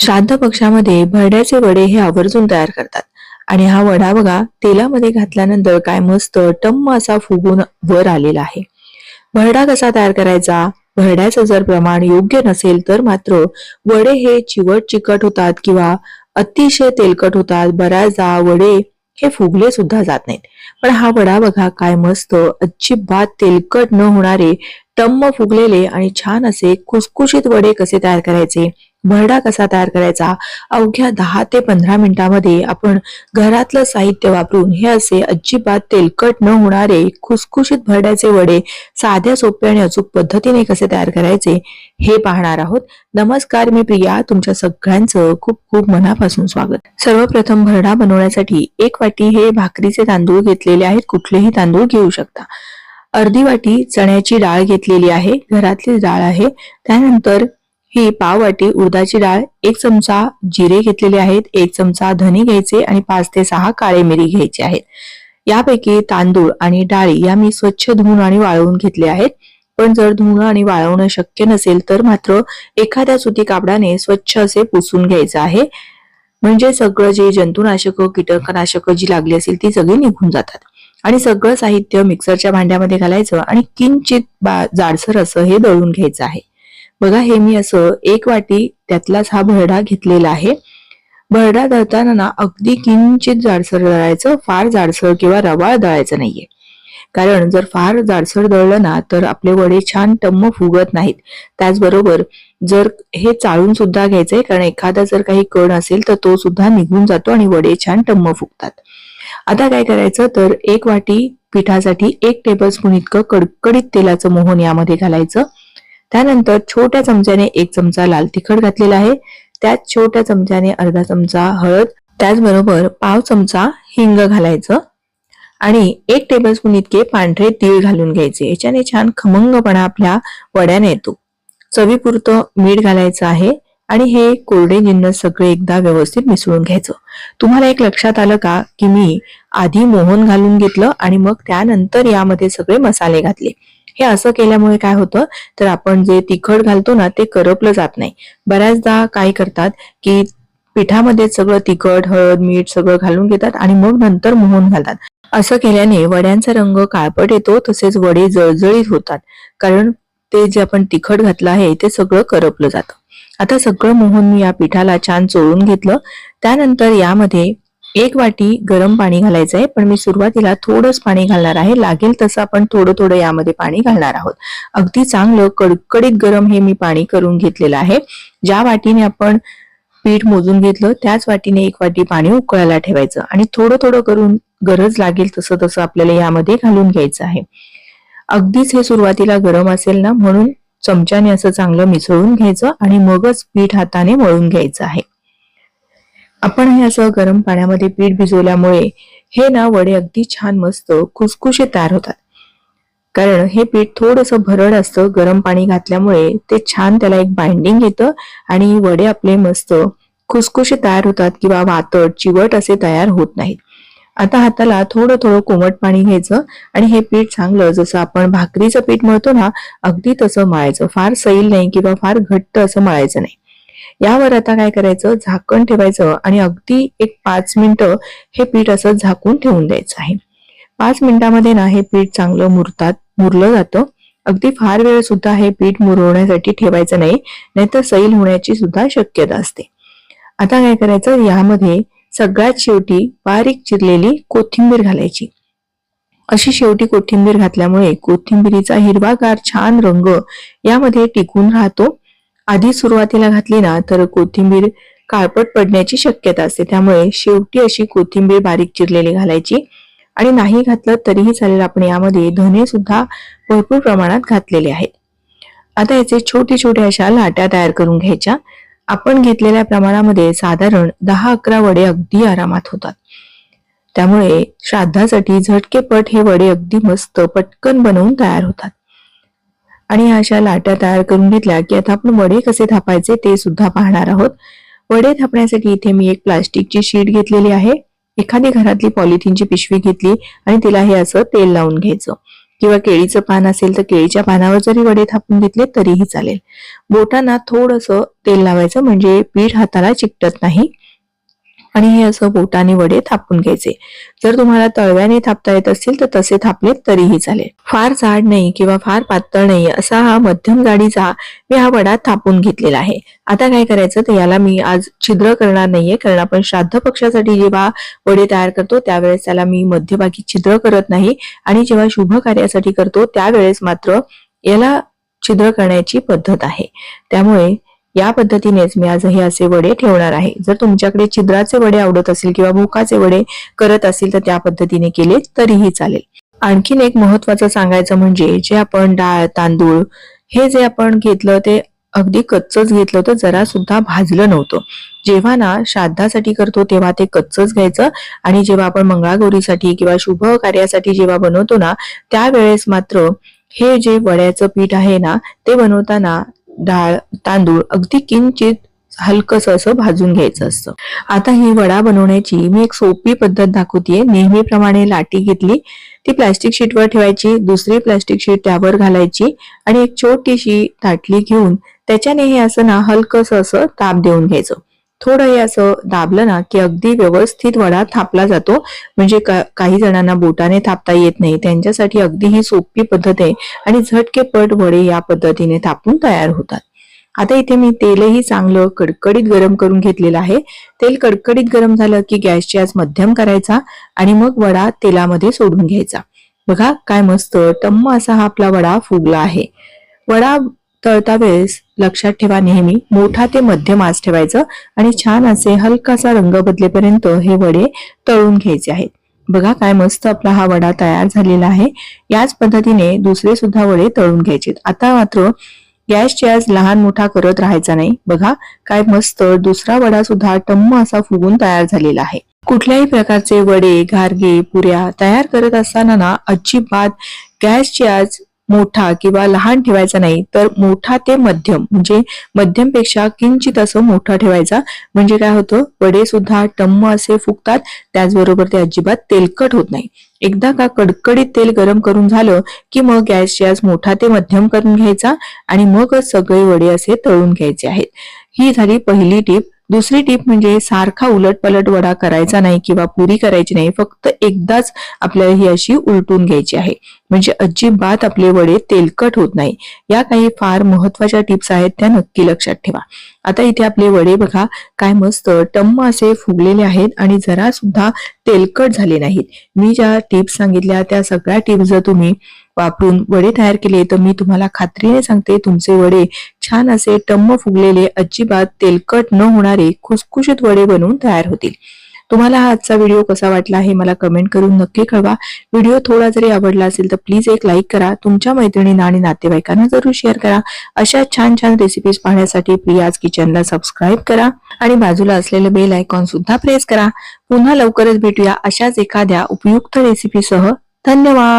श्राद्ध पक्षामध्ये भरड्याचे वडे हे आवर्जून तयार करतात. आणि हा वडा बघा तेलामध्ये घातल्यानंतर काय मस्त टम्म असा फुगून वर आलेला आहे. भरडा कसा तयार करायचा? भरड्याचं जर प्रमाण योग्य नसेल तर मात्र वडे हे चिवट चिकट होतात किंवा अतिशय तेलकट होतात. बऱ्याचदा वडे हे फुगले सुद्धा जात नाहीत. पण हा वडा बघा काय मस्त अजिबात तेलकट न होणारे टम्म फुगलेले आणि छान असे खुसखुशीत वडे कसे तयार करायचे? भरडा कसा तयार करायचा? अवघ्या दहा ते पंधरा मिनिटांमध्ये आपण घरातलं साहित्य वापरून हे असे अजिबात तेलकट न होणारे खुसखुशीत भरड्याचे वडे साध्या सोप्या आणि अचूक पद्धतीने कसे तयार करायचे हे पाहणार आहोत. नमस्कार मी प्रिया. तुमच्या सगळ्यांचं खूप खूप मनापासून स्वागत. सर्वप्रथम भरडा बनवण्यासाठी एक वाटी हे भाकरीचे तांदूळ घेतलेले आहेत. कुठलेही तांदूळ घेऊ शकता. अर्धी वाटी चण्याची डाळ घेतलेली आहे. घरातली डाळ आहे. त्यानंतर ही पाव वाटी उडदाची डाळ एक चमचा जिरे घेतलेले आहेत एक चमचा धने घ्यायचे आणि पाच ते सहा काळे मिरी घ्यायचे आहेत. यापैकी तांदूळ आणि डाळी या मी स्वच्छ धुवून आणि वाळवून घेतले आहेत. पण जर धुणं आणि वाळवणं शक्य नसेल तर मात्र एखाद्या सुती कापडाने स्वच्छ असे पुसून घ्यायचं आहे. म्हणजे सगळं जे जंतुनाशक कीटकनाशक जी लागली असेल ती सगळी निघून जातात. आणि सगळं साहित्य मिक्सरच्या भांड्यामध्ये घालायचं आणि किंचित बा जाडसर असं हे दळून घ्यायचं आहे. बघा हे मी असं एक वाटी त्यातलाच हा भरडा घेतलेला आहे. भरडा दळताना ना अगदी किंचित जाडसर दळायचं फार जाडसर किंवा रवाळ दळायचं नाहीये. कारण जर फार जाडसर दळलं ना तर आपले वडे छान टम्म फुगत नाहीत. त्याचबरोबर जर हे चाळून सुद्धा घ्यायचंय कारण एखादा जर काही कण असेल तर तो सुद्धा निघून जातो आणि वडे छान टम्म फुगतात. आता काय करायचं तर एक वाटी पिठासाठी एक टेबलस्पून इतकं कडकडीत तेलाचं मोहन यामध्ये घालायचं. त्यानंतर छोट्या चमच्याने एक चमचा लाल तिखट घातलेला आहे. त्यात छोट्या चमच्याने अर्धा चमचा हळद त्याचबरोबर पाव चमचा हिंग घालायचं आणि एक टेबलस्पून इतके पांढरे तीळ घालून घ्यायचे. याच्याने छान खमंगपणा आपल्या वड्याने येतो. चवीपुरतं मीठ घालायचं आहे आणि हे कोरडे जिन्नस सगळे एकदा व्यवस्थित मिसळून घ्यायचं. तुम्हाला एक लक्षात आलं का की मी आधी मोहन घालून घेतलं आणि मग त्यानंतर यामध्ये सगळे मसाले घातले. हे असं केल्यामुळे काय होतं? तर आपण जे तिखट घालतो ना ते करपलं जात नाही. बऱ्याचदा काय करतात की पिठामध्ये सगळं तिखट हळद मीठ सगळं घालून घेतात आणि मग नंतर मोहन घालतात. असं केल्याने वड्यांचा रंग काळपट येतो तसेच वडे जळजळीत होतात. कारण ते जे आपण तिखट घातलं आहे ते सगळं करपलं जातं. आता सगळं मोहन मी या पिठाला छान चोळून घेतलं. त्यानंतर यामध्ये एक वाटी गरम पाणी घालायचं आहे पण मी सुरुवातीला थोडंच पाणी घालणार आहे. लागेल तसं आपण थोडं थोडं यामध्ये पाणी घालणार आहोत. अगदी चांगलं कडकडीत गरम हे मी पाणी करून घेतलेलं आहे. ज्या वाटीने आपण पीठ मोजून घेतलं त्याच वाटीने एक वाटी पाणी उकळायला ठेवायचं आणि थोडं थोडं करून गरज लागेल तसं तसं आपल्याला यामध्ये घालून घ्यायचं आहे. अगदीच हे सुरुवातीला गरम असेल ना म्हणून चमच्याने असं चांगलं मिसळून घ्यायचं आणि मगच पीठ हाताने मळून घ्यायचं आहे. आपण हे असं गरम पाण्यामध्ये पीठ भिजवल्यामुळे हे ना वडे अगदी छान मस्त खुसखुशे तयार होतात. कारण हे पीठ थोडस भरड असतं गरम पाणी घातल्यामुळे ते छान त्याला एक बाइंडिंग येतं आणि वडे आपले मस्त खुसखुशे तयार होतात किंवा वातट चिवट असे तयार होत नाहीत. आता हाताला थोडं थोडं कोमट पाणी घ्यायचं आणि हे पीठ चांगलं जसं आपण भाकरीचं पीठ मळतो ना अगदी तसं मळायचं. फार सैल नाही किंवा फार घट्ट असं मळायचं नाही. यावर आता काय करायचं? झाकण ठेवायचं आणि अगदी एक पाच मिनिटं हे पीठ असं झाकून ठेवून द्यायचं आहे. पाच मिनिटामध्ये ना हे पीठ चांगलं मुरतात मुरलं जातं. अगदी फार वेळ सुद्धा हे पीठ मुरवण्यासाठी ठेवायचं नाही नाहीतर सैल होण्याची सुद्धा शक्यता असते. आता काय करायचं? यामध्ये सगळ्यात शेवटी बारीक चिरलेली कोथिंबीर घालायची. अशी शेवटी कोथिंबीर घातल्यामुळे कोथिंबीरीचा हिरवागार छान रंग यामध्ये टिकून राहतो. आधी सुरुवातीला घातली ना तर कोथिंबीर काळपट पडण्याची शक्यता असते. त्यामुळे शेवटी अशी कोथिंबीर बारीक चिरलेली घालायची. आणि नाही घातलं तरीही चालेल आपण यामध्ये धने सुद्धा भरपूर प्रमाणात घातलेले आहेत. आता याचे छोटे छोटे अशा लाट्या तयार करून घ्यायच्या. आपण घेतलेल्या प्रमाणामध्ये साधारण दहा अकरा वडे अगदी आरामात होतात. त्यामुळे श्राद्धासाठी झटकेपट हे वडे अगदी मस्त पटकन बनवून तयार होतात. आणि अशा लाट्या तयार करून घेतल्या की आता आपण वडे कसे थापायचे ते सुद्धा पाहणार आहोत. वडे थापण्यासाठी इथे मी एक प्लास्टिकची शीट घेतलेली आहे. एखादी घरातली पॉलिथिनची पिशवी घेतली आणि तिला हे असं तेल लावून घ्यायचं. किंवा केळीचं पान असेल तर केळीच्या पानावर जरी वडे थापून घेतले तरीही चालेल. बोटांना थोडंसं तेल लावायचं म्हणजे पीठ हाताला चिकटत नाही. आणि हे असं बोटाने वडे थापून घ्यायचे. जर तुम्हाला तळव्याने थापता येत असतील तर तसे थापले तरीही चालेल. फार जाड नाही किंवा फार पातळ नाही असा हा मध्यम जाडीचा मी हा वडा थापून घेतलेला आहे. आता काय करायचं तर याला मी आज छिद्र करणार नाहीये कारण आपण श्राद्ध पक्षासाठी जेव्हा वडे तयार करतो त्यावेळेस त्याला मी मध्यभागी छिद्र करत नाही. आणि जेव्हा शुभ कार्यासाठी करतो त्यावेळेस मात्र याला छिद्र करण्याची पद्धत आहे. त्यामुळे या पद्धतीनेच मी आज हे असे वडे ठेवणार आहे. जर तुमच्याकडे छिद्राचे वडे आवडत असतील किंवा भुकाचे वडे करत असतील तर त्या पद्धतीने केले तरीही चालेल. आणखीन एक महत्वाचं सांगायचं म्हणजे जे आपण डाळ तांदूळ हे जे आपण घेतलं ते अगदी कच्चच घेतलं होतं जरा सुद्धा भाजलं नव्हतं. जेव्हा ना श्राद्धासाठी करतो तेव्हा ते कच्चच घ्यायचं आणि जेव्हा आपण मंगळागौरीसाठी किंवा शुभ कार्यासाठी जेव्हा बनवतो ना त्यावेळेस मात्र हे जे वड्याचं पीठ आहे ना ते बनवताना डाळ तांदूळ अगदी किंचित हलकस असं भाजून घ्यायचं असतं. आता ही वडा बनवण्याची मी एक सोपी पद्धत दाखवतीये. नेहमीप्रमाणे लाटी घेतली ती प्लास्टिक शीटवर ठेवायची दुसरी प्लास्टिक शीट त्यावर घालायची आणि एक छोटीशी ताटली घेऊन त्याच्याने हे असं ना हलकस असं ताप देऊन घ्यायचं. थोडं हे असं दाबलं ना की अगदी व्यवस्थित वडा थापला जातो. म्हणजे काही जणांना बोटाने थापता येत नाही. त्यांच्यासाठी अगदी ही सोपी पद्धत आहे. आणि झटकेपट वडे या पद्धतीने थापून तयार होतात. आता इथे मी तेलही चांगलं कडकडीत गरम करून घेतलेलं आहे. तेल कडकडीत गरम झालं की गॅसची आज मध्यम करायचा आणि मग वडा तेलामध्ये सोडून घ्यायचा. बघा काय मस्त टम्म असा हा आपला वडा फुगला आहे. वडा तळता वेळेस लक्षात ठेवा नेहमी. मोठा ते मध्यम आज ठेवायचं आणि छान असे हलकासा रंग बदलेपर्यंत हे वडे तळून घ्यायचे आहेत. बघा काय मस्त आपला हा वडा तयार झालेला आहे. याच पद्धतीने दुसरे सुद्धा वडे तळून घ्यायचे आता मात्र गॅसची आज लहान मोठा करत राहायचा नाही. बघा काय मस्त दुसरा वडा सुद्धा टम्म असा फुगून तयार झालेला आहे. कुठल्याही प्रकारचे वडे घारगे पुऱ्या तयार करत असताना ना अजिबात गॅसची आज मोठा किंवा लहान ठेवायचा नाही तर मोठा ते मध्यम म्हणजे मध्यमपेक्षा किंचित असं मोठा ठेवायचा. म्हणजे काय होतं वडे सुद्धा टम्म असे फुगतात त्याचबरोबर ते अजिबात तेलकट होत नाही. एकदा का कडकडीत तेल गरम करून झालं की मग गॅस गॅस मोठा ते मध्यम करून घ्यायचा आणि मगच सगळे वडे असे तळून घ्यायचे आहेत. ही झाली पहिली टीप. दुसरी टीप म्हणजे सारखा उलट पलट वडा करायचा नाही किंवा पुरी करायची नाही फक्त एकदाच आपल्याला ही अशी उलटून घ्यायची आहे. म्हणजे अजिबात आपले वडे तेलकट होत नाही. या काही फार महत्त्वाच्या टिप्स आहेत त्या नक्की लक्षात ठेवा. आता इथे आपले वडे बघा काय मस्त टम्म असे फुगलेले आहेत आणि जरा सुद्धा तेलकट झाले नाहीत. मी ज्या टिप्स सांगितल्या त्या सगळ्या टिप्स जर तुम्ही वापरून वडे तयार केले तर मी तुम्हाला खात्रीने सांगते तुमचे वडे छान असे टम्म फुगलेले अजिबात तेलकट न होणारे खुसखुशीत वडे बनवून तयार होतील. तुम्हाला हा आजचा व्हिडिओ कसा वाटला हे मला कमेंट करून नक्की कळवा. व्हिडिओ थोडा जरी आवडला असेल तर प्लीज एक लाईक करा. तुमच्या मैत्रिणींना आणि नातेवाईकांना जरूर शेअर करा. अशा छान छान रेसिपीज पाहण्यासाठी प्रियाज किचनला सबस्क्राईब करा आणि बाजूला असलेलं बेल आयकॉन सुद्धा प्रेस करा. पुन्हा लवकरच भेटूया अशाच एखाद्या उपयुक्त रेसिपीसह धन्यवाद!